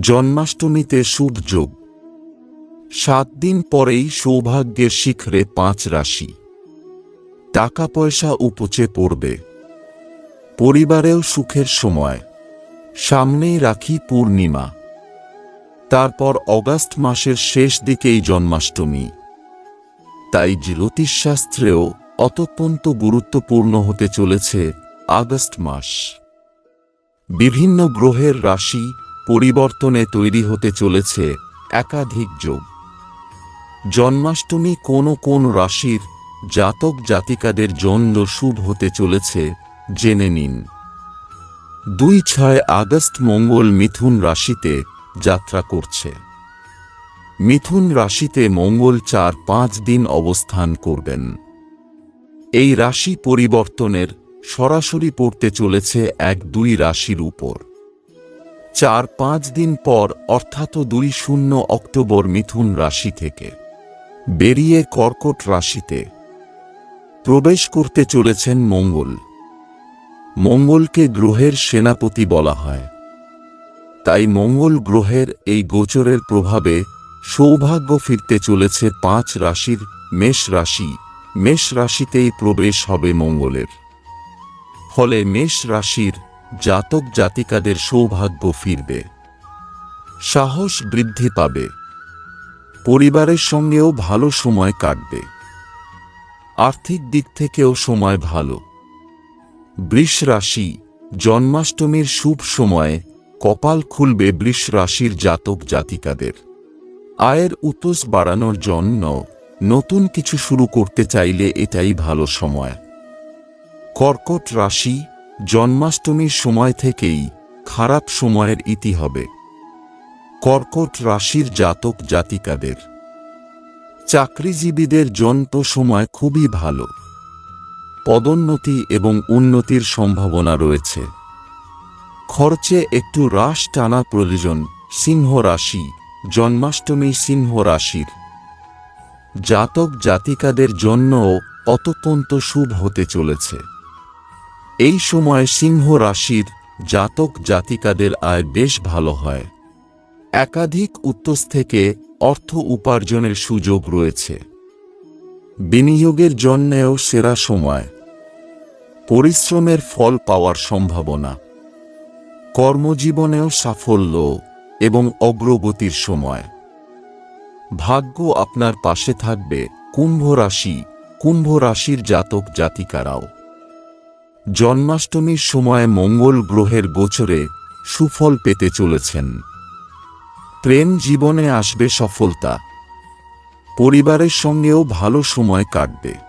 জন্মাষ্টমীতে শুভ যোগ। সাত দিন পরেই সৌভাগ্যের শিখরে পাঁচ রাশি। টাকা পয়সা উপচে পড়বে। পরিবারেও সুখের সময়। সামনেই রাখি পূর্ণিমা। তারপর অগাস্ট মাসের শেষ দিকেই জন্মাষ্টমী। তাই জ্যোতিষশাস্ত্রেও অত্যন্ত গুরুত্বপূর্ণ হতে চলেছে আগস্ট মাস। বিভিন্ন গ্রহের রাশি পরিবর্তনে তৈরি হতে চলেছে একাধিক যোগ। জন্মাষ্টমী কোন কোন রাশির জাতক জাতিকাদের জন্য শুভ হতে চলেছে জেনে নিন। দুই ছয় আগস্ট মঙ্গল মিথুন রাশিতে যাত্রা করছে। মিথুন রাশিতে মঙ্গল চার পাঁচ দিন অবস্থান করবেন। এই রাশি পরিবর্তনের সরাসরি পড়তে চলেছে এক দুই রাশির উপর। চার পাঁচ দিন পর অর্থাৎ দুই শূন্য অক্টোবর মিথুন রাশি থেকে বেরিয়ে কর্কট রাশিতে প্রবেশ করতে চলেছেন মঙ্গল। মঙ্গলকে গ্রহের সেনাপতি বলা হয়। তাই মঙ্গল গ্রহের এই গোচরের প্রভাবে সৌভাগ্য ফিরতে চলেছে পাঁচ রাশির মেষ রাশি। মেষ রাশিতেই প্রবেশ হবে মঙ্গলের। ফলে মেষ রাশির জাতক জাতিকাদের সৌভাগ্য ফিরবে। সাহস বৃদ্ধি পাবে। পরিবারের সঙ্গেও ভালো সময় কাটবে। আর্থিক দিক থেকেও সময় ভালো। বৃষ রাশি জন্মাষ্টমীর শুভ সময়ে কপাল খুলবে বৃষ রাশির জাতক জাতিকাদের। আয়ের উতস বাড়ানোর জন্য নতুন কিছু শুরু করতে চাইলে এটাই ভালো সময়। কর্কট রাশি জন্মাষ্টমীর সময় থেকেই খারাপ সময়ের ইতি হবে। কর্কট রাশির জাতক জাতিকাদের। চাকরিজীবীদের জন্ত সময় খুবই ভালো। পদোন্নতি এবং উন্নতির সম্ভাবনা রয়েছে। খরচে একটু হ্রাস টানা প্রয়োজন সিংহ রাশি, জন্মাষ্টমী সিংহ রাশির। জাতক জাতিকাদের জন্যও অতপন্ত শুভ হতে চলেছে। এই সময় সিংহ রাশির জাতক জাতিকাদের আয় বেশ ভালো হয়। একাধিক উত্তস থেকে অর্থ উপার্জনের সুযোগ রয়েছে। বিনিয়োগের জন্যেও সেরা সময়। পরিশ্রমের ফল পাওয়ার সম্ভাবনা। কর্মজীবনেও সাফল্য এবং অগ্রগতির সময়। ভাগ্য আপনার পাশে থাকবে। কুম্ভ রাশি। কুম্ভ রাশির জাতক জাতিকারাও। জন্মাষ্টমীর সময় মঙ্গল গ্রহের গোচরে সুফল পেতে চলেছেন। প্রেম জীবনে আসবে সফলতা। পরিবারের সঙ্গেও ভালো সময় কাটবে।